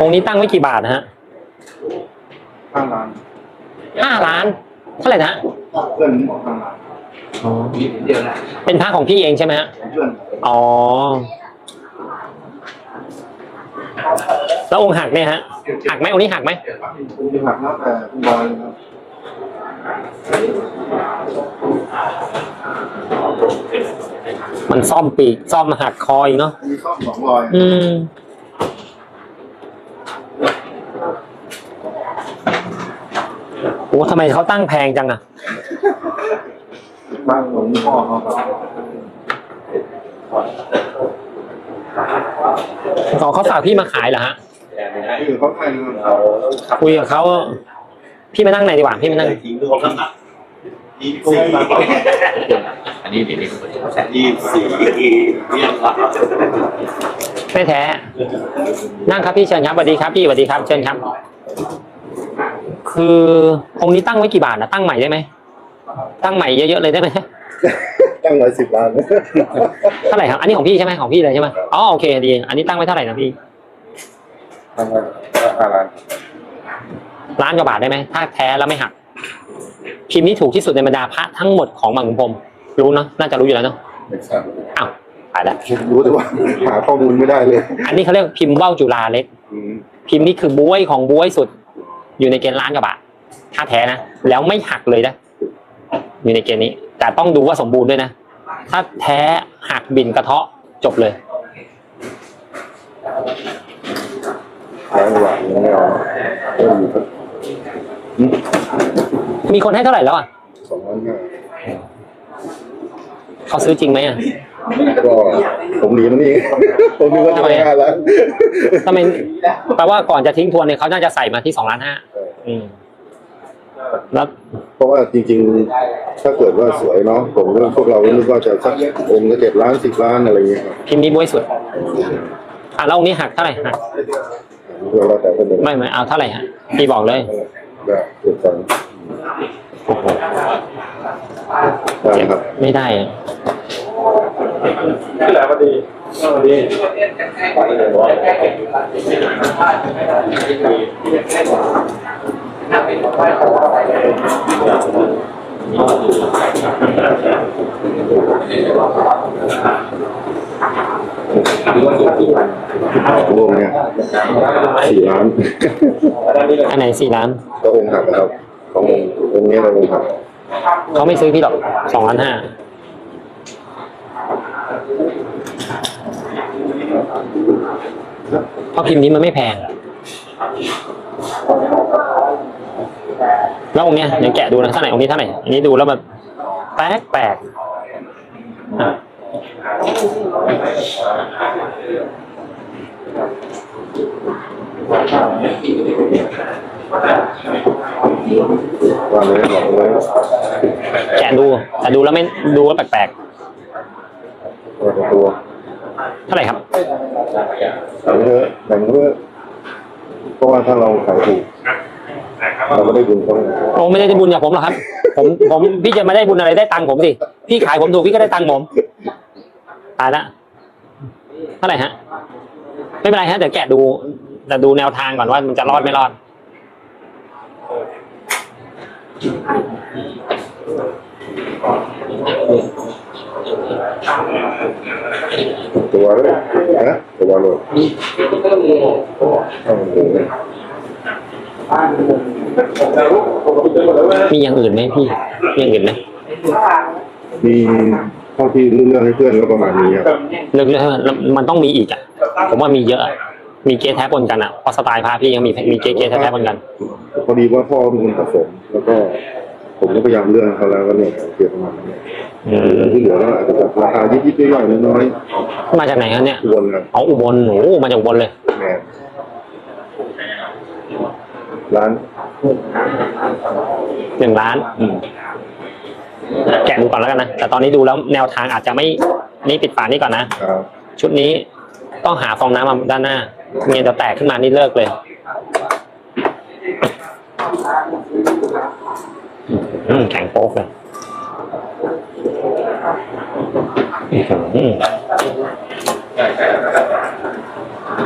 องค์นี้ตั้งไว้กี่บาทนะฮะข้างร้านห้าล้าน เท่าไหร่นะเพื่อนบอกข้างร้านอ๋อเดียวนะเป็นพระของพี่เองใช่ไหมฮะเพื่อนอ๋อ แล้วองค์หักเนี่ยฮะหักไหมองค์นี้หักไหมที่หักแล้วแต่คุณบอยครับ มันซ่อมปีกซ่อมหักคออีกเนาะมีซ่อมสองรอยอืมโอ้ทำไมเขาตั้งแพงจังอะบ้านหลวงพ่อเขาครับอ๋อเขาฝากพี่มาขายเหรอฮะ คือเขาให้นะครับคุยกับเขา พี่มานั่งไหนดีกว่าพี่มานั่งอันนี้เดี๋ยวนี้ยี่สี่เนี่ยครับไม่แท้ นั่งครับพี่เชิญครับสวัสดีครับพี่สวัสดีครับ เชิญครับ คือองค์นี้ตั้งไว้กี่บาทนะตั้งใหม่ได้ไหมตั้งใหม่เยอะๆเลยได้ไหมตั้งร้อยสิบล้านเท่าไหร่ครับ อันนี้ของพี่ใช่ไหมของพี่เลยใช่ไหมอ๋อโอเคดี อันนี้ตั้งไว้เท่าไหร่นะพี่ตั้งไว้ห้าล้าน ล้านกว่าบาทได้ไหมถ้าแท้แล้วไม่หัก พิมพ์นี้ถูกที่สุดในบรรดาพระทั้งหมดของบางขุนพรหมรู้เนาะน่าจะรู้อยู่แล้วเนาะไม่ทราบอ้าวตายแล้วรู้แต่ว่าหาข้อมูลไม่ได้เลย อันนี้เขาเรียกพิมพ์ว่าวจุฬาเล็กอืมพิมพ์นี้คือบ้วยของบ้วยสุด อยู่ในเกณฑ์ล้านกว่าบาทถ้าแท้นะแล้วไม่หักเลยนะอยู่ในเกณฑ์นี้ แต่ต้องดูว่าสมบูรณ์ด้วยนะถ้าแท้หักบินกระเทาะจบเลยแรงหวานไม่เมีคนให้เท่าไหร่แล้วอะสองล้านห้าเขาซื้อจริงไหมอะ ก็ผมหนีมันนี่ผมนึกว่าจะได้ห้าล้านทำไมแปลว่าก่อนจะทิ้งทวนเนี่ยเขาน่าจะใส่มาที่สองล้านห้าอืมแล้วเพราะว่าจริง ๆ ถ้าเกิดว่าสวยเนาะผมก็พวกเราก็นึกว่าจะสักองค์ละเจ็ดล้านสิบล้านอะไรเงี้ยครับพิมพ์นี้บ้วยสุด อะแล้วองค์นี้หักเท่าไหร่หัก เรื่องแล้วแต่คนเดินไม่ไม่เอาเท่าไหร่ฮะพี่บอกเลย แบบเจ็ดสองโอ้โหได้ครับไม่ได้อะ รวมเนี่ยสี่ล้านอันไหนสี่ล้านก็องค์หักนะครับขององค์องค์นี้เราองค์หักเขาไม่ซื้อพี่หรอกสองล้านห้าเพราะพิมพ์นี้มันไม่แพง แล้วองค์เนี้ยเดี๋ยวแกะดูนะเท่าไหร่องค์นี้เท่าไหร่อันนี้ดูแล้วแบบแปลกแปลกอะว่าเลยบอกเลยแกะดูแต่ดูแล้วไม่ดูแล้วแปลกว่าตัวๆเท่าไหร่ครับแบ่งเถอะแบ่งเถอะ เพราะว่าถ้าเราขายถูกเราไม่ได้บุญเขาโอ้ไม่ได้บุญจากผมหรอกครับ ผมผมพี่จะไม่ได้บุญอะไรได้ตังค์ผมสิพี่ขายผมถูกพี่ก็ได้ตังค์ผมตายละเท่าไหร่ฮะ ไม่เป็นไรฮะเดี๋ยวแกะดูแต่ดูแนวทางก่อนว่ามันจะรอดไม่รอด ตัวเลยนะตัวเลยถ้ามันถูกเนี่ยมีอย่างอื่นไหมพี่มีอย่างอื่นไหมมีเท่าที่รู้เรื่องให้เพื่อนก็ประมาณนี้ครับเลือกเลือกแล้วมันต้องมีอีกอะ ผมว่ามีเยอะอะมีเกย์แท้ปนกันอะเพราะสไตล์พาพี่ยังมีมีเกย์เกย์แท้ๆปนกัน พอดีว่าพ่อเป็นคนผสมแล้วก็ ผมก็พยายามเรื่องเขาแล้วก็เนี่ยเกี่ยวประมาณนี้อืมที่เหลือก็อาจจะแบบราคายิบๆย่อยๆน้อยมาจากไหนครับเนี่ยๆวนกันเอาอุบลโอ้โหมาจากอุบลเลยแม่ร้านหนึ่งล้าน อืมแกะดูก่อนแล้วกันนะ แต่ตอนนี้ดูแล้วแนวทางอาจจะไม่ นี่ปิดฝานี่ก่อนนะ ครับชุดนี้ต้องหาฟองน้ำมาด้านหน้าเงี้ยจะแตกขึ้นมานี่เลิกเลยอืม แข็งโป๊กเลยอืม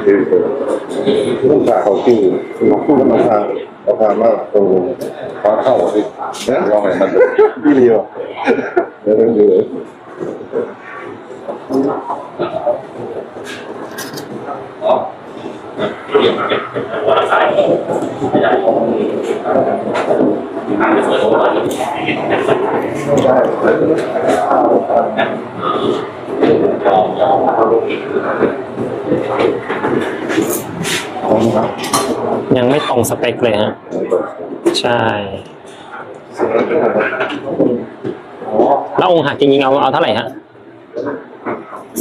คือลูกค้าเขาชื่อราคาราคามากตรงฟ้าเข้าสินะลองไหนมันพี่เลียวเดี๋ยวเดี๋ย วยังไม่ตรงสเปคเลยฮะ ใช่ แล้วองค์หักจริงๆเอาเอาเท่าไหร่ฮะ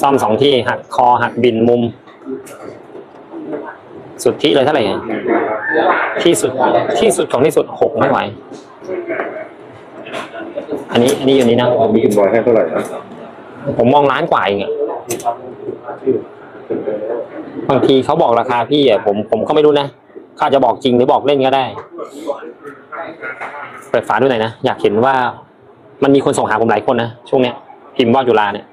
ซ่อมสองที่หักคอหักบินมุม สุดที่เลยเท่าไหร่ฮะ ที่สุดที่สุดของที่สุดหกไม่ไหว อันนี้อันนี้อยู่นี้นะมีคุณบอยให้เท่าไหร่นะผมมองล้านกว่าเองอะบางทีเขาบอกราคาพี่อะผมผมก็ไม่รู้นะเขาอาจจะบอกจริงหรือบอกเล่นก็ได้ เปิดฝาดูหน่อยนะ อยากเห็นว่ามันมีคนส่งหาผมหลายคนนะ ช่วงเนี้ยพิมพ์ว่าจุฬาเนี่ย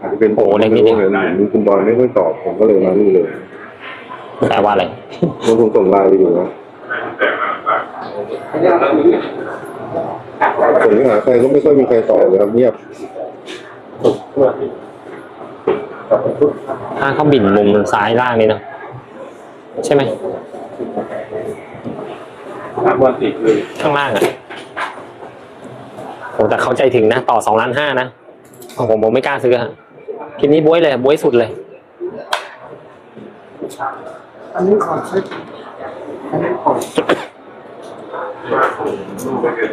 อาจจะเป็นโอ้เล็กนิดเดียวเห็นมีคุณบอยไม่ค่อยตอบผมก็เลยมานี่เลยแปลว่าอะไร ผมคงส่งไลน์ไปอยู่นะผมหาใครก็ไม่ค่อยมีใครตอบเลยครับเงียบถ้าเขาบินมุมซ้ายล่างนี่เนอะใช่ไหมวันติดเลยข้างล่างอะโอ้แต่เขาใจถึงนะ ต่อสองล้านห้านะของผมผมไม่กล้าซื้อฮะคลิปนี้บวยเลยบวยสุดเลย อันนี้ขอเช็คอันนี้ขอ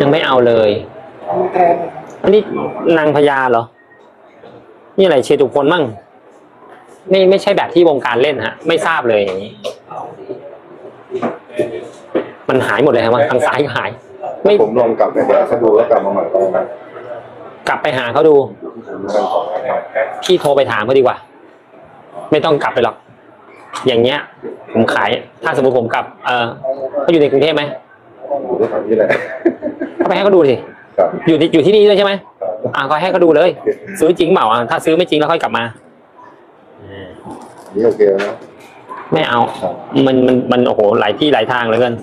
ยังไม่เอาเลยอันนี้แทนนะครับอันนี้นางพญาเหรอ นี่อะไรเชตุพลมั่งไม่ไม่ใช่แบบที่วงการเล่นฮะ ไม่ทราบเลยอย่างนี้ มันหายหมดเลยฮะว่าทางซ้ายก็หาย ไม่ผมลองกลับไปหาเขาดูแล้วกลับมาใหม่ก็ได้กลับไปหาเขาดู พี่โทรไปถามเขาดีกว่า ไม่ต้องกลับไปหรอก อย่างเงี้ย ผมขาย ถ้าสมมติผมกลับ เออเขาอยู่ในกรุงเทพไหมอยู่ที่ทางนี้แหละก็ไปให้เขาดูสิครับอยู่ที่อยู่ที่นี่ด้วยใช่ไหมอ่าก็ให้เขาดูเลย ซื้อจริงเปล่าอะถ้าซื้อไม่จริงแล้วค่อยกลับมานี่โอเคนะไม่เอา มันมันมันโอ้โหหลายที่หลายทางเหลือเกิน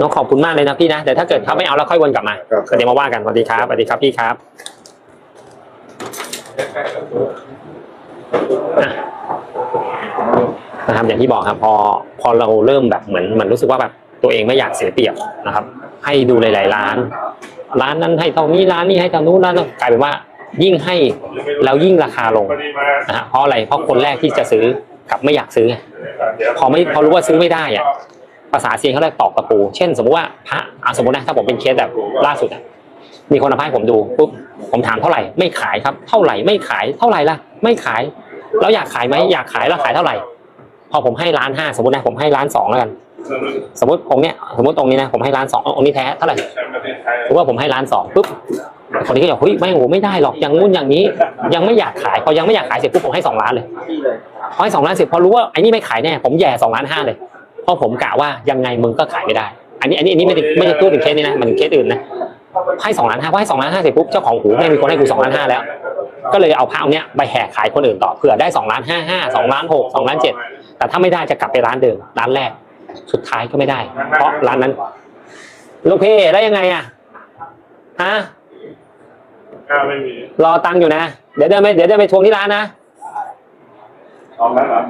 น้องขอบคุณมากเลยนะพี่นะแต่ถ้าเกิดเขาไม่เอาแล้วค่อยวนกลับมาครับก็เดี๋ยวมาว่ากันสวัสดีครับสวัสดีครับพี่ครับอะ นะครับอย่างที่บอกครับพอพอเราเริ่มแบบเหมือนเหมือนรู้สึกว่าแบบตัวเองไม่อยากเสียเปรียบนะครับ ให้ดูหลาย ๆ ร้าน ร้านนั้นให้เท่านี้ร้านนี้ให้เท่านู้นร้านนั้นกลายเป็นว่ายิ่งให้แล้วยิ่งราคาลงนะฮะเพราะอะไรเพราะคนแรกที่จะซื้อกลับไม่อยากซื้อไงพอไม่พอรู้ว่าซื้อไม่ได้อะภาษาเซียนเขาเรียกตอกตะปู เช่น สมมติว่าพระอะสมมตินะถ้าผมเป็นเคสแบบล่าสุดอะมีคนเอามาให้ผมดูปุ๊บผมถามเท่าไหร่ไม่ขายครับ เท่าไหร่ไม่ขายเท่าไหร่ล่ะ ไม่ขาย แล้วอยากขายไหมอยากขายแล้วขายเท่าไหร่ พอผมให้ล้านห้าสมมตินะผมให้ล้านสองแล้วกัน สมมติองค์เนี้ยสมมติตรงนี้นะผมให้ล้านสององค์นี้แท้เท่าไหร่สมมติว่าผมให้ล้านสองปุ๊บคนนี้ก็บอกเฮ้ยไม่โหไม่ได้หรอกอย่างงู้นอย่างนี้ ยังไม่อยากขายพอยังไม่อยากขายเสร็จปุ๊บผมให้สองล้านเลยพอให้สองล้านเสร็จพอรู้ว่าไอ้นี่ไม่ขายแน่ผมแย่สองล้านห้าเลยเพราะผมกะว่ายังไงมึงก็ขายไม่ได้ อันนี้อันนี้อันนี้ไม่ได้ไม่ได้พูดถึงเคสนี้นะมันถึงเคสอื่นนะให้สองล้านห้าพอให้สองล้านห้าเสร็จปุ๊บเจ้าของหูไม่มีคนให้กูสองล้านห้าแล้ว ก็เลยเอาพระองค์เนี้ยไปแห่ขายคนอื่นต่อเผื่อได้สองล้านห้าห้าสองล้านหกสองล้านเจ็ด แต่ถ้าไม่ได้จะกลับไปร้านเดิมร้านแรก สุดท้ายก็ไม่ได้ เพราะร้านนั้นลูกพี่แล้วยังไงอะฮะไม่มีรอตังค์อยู่นะ เดี๋ยวเดินไปเดี๋ยวเดินไปทวงที่ร้านนะตอนนั้นเหรอ